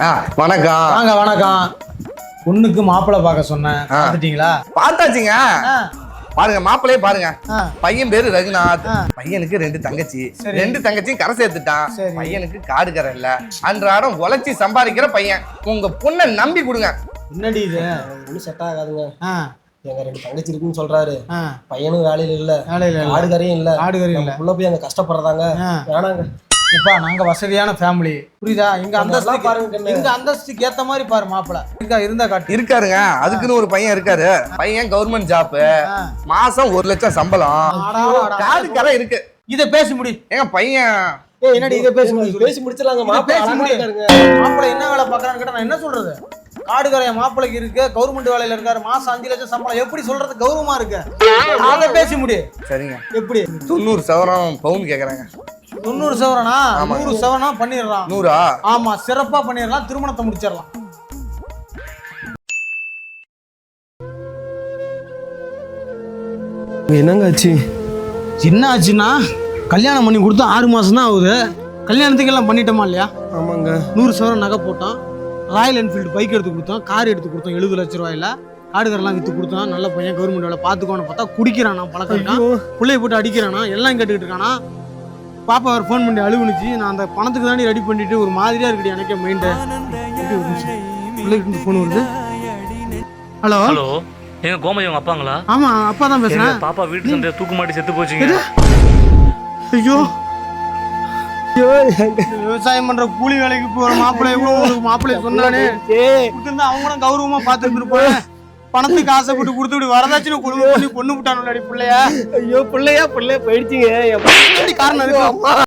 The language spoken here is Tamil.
வணக்கம். வாங்க வணக்கம். பொண்ணுக்கு மாப்பிள்ளை பார்க்க சொன்னேன். பார்த்துட்டீங்களா? பார்த்தாச்சுங்க. பாருங்க மாப்பிள்ளையே பாருங்க. பையன் பேரு ரகுநாத். பையனுக்கு ரெண்டு தங்கச்சி. ரெண்டு தங்கச்சியும் கரை சேர்த்துட்டான். சரி. பையனுக்கு காடு கரை இல்ல. அன்றாடம் உழைச்சி சம்பாதிக்கிற பையன். உங்க பொண்ணை நம்பி கொடுங்க. என்னடி இது? ஒன்றும் செட் ஆகாதுங்க. எங்க ரெண்டு தங்கச்சி இருக்குன்னு சொல்றாரு. பையனும் வேலையில இல்ல. ஆடுகரையும் இல்ல. ஆடுகரையும் இல்ல. புள்ள போய் அங்க கஷ்டப்படுறதாங்க. வேணாங்க. இப்பா நாங்க வசதியான ஃபேமிலி புரியுதா? எங்க நல்லா அந்தஸ்துக்கு பாருங்க. எங்க அந்தஸ்துக்கு ஏத்த மாதிரி பாரு மாப்பிள்ளை இருக்கா இருந்தா காட்டு. இருக்காருங்க. அதுக்குன்னு ஒரு பையன் இருக்காரு. பையன் கவர்மெண்ட் ஜாப். மாசம் ஒரு லட்சம் சம்பளம். காடு கரை இருக்கு. இத பேசி முடி. ஏங்க பையன். ஏய் என்னடி இத பேசி முடி. பேசி முடிச்சிடலாங்க மாப்பிள்ளை என்ன வேலை பாக்குறான்னு கேட்டா நான் என்ன சொல்றது? காடுகரைய மாப்பிள்ளைக்கு இருக்கு கவர்மெண்ட் வேலையில இருக்காரு மாசம் அஞ்சு லட்சம் சம்பளம். எப்படி சொல்றது? கௌரவமா இருக்கு. அத பேசி முடி. சரிங்க. எப்படி? தொண்ணூறு சவரம் பவுன் கேக்குறாங்க. தொண்ணூறு சவரனா. நூறு சவரனா பண்ணிடலாம். நூறா? ஆமா சிறப்பா பண்ணிடலாம். திருமணத்தை முடிச்சிடலாம். என்னங்க ஆச்சு என்ன ஆச்சுன்னா கல்யாணம் பண்ணி கொடுத்து ஆறு மாசம் தான் ஆகுது. கல்யாணத்துக்கு எல்லாம் பண்ணிட்டோமா இல்லையா? ஆமாங்க. நூறு சவரம் நகை போட்டோம். ராயல் என்ஃபீல்டு பைக் எடுத்து கொடுத்தோம். கார் எடுத்து கொடுத்தோம். எழுபது லட்ச ரூபாயில. காடுகரெல்லாம் வித்து கொடுத்தோம். நல்ல பையன் கவர்மெண்ட் வேலை பார்த்துக்கோன்னு பார்த்தா குடிக்கிறானா பழக்கம் பிள்ளைய போட்டு அடிக்கிறானா எல்லாம் கேட்டுக்கிட்டு இருக்கானா பாப்பா அவர் ஃபோன் பண்ணி அழுகுனுச்சு நான் அந்த பணத்துக்கு தாண்டி ரெடி பண்ணிட்டு ஒரு மாதிரியா இருக்குடி எனக்கே மைண்டு பிள்ளைக்கு ஃபோன் வருது. ஹலோ ஹலோ எங்க கோமதி உங்க அப்பாங்களா? ஆமா அப்பா தான் பேசுறேன். பாப்பா வீட்டு சந்தைய தூக்கு மாட்டி செத்து போச்சுங்க. ஐயோ. விவசாயம் பண்ற கூலி வேலைக்கு போற மாப்பிள்ளை கூட ஒரு மாப்பிள்ளை சொன்னானே. கொடுத்திருந்தா அவங்க கூட கௌரவமா பாத்துட்டு இருப்பாங்க பணத்துக்கு ஆசைப்பட்டு கொடுத்து இப்படி வரதாச்சுன்னு குடும்பம் பண்ணி பொண்ணு விட்டானு பிள்ளைய. ஐயோ பிள்ளையா பிள்ளைய போயிடுச்சுங்க. காரணம்? இருக்கு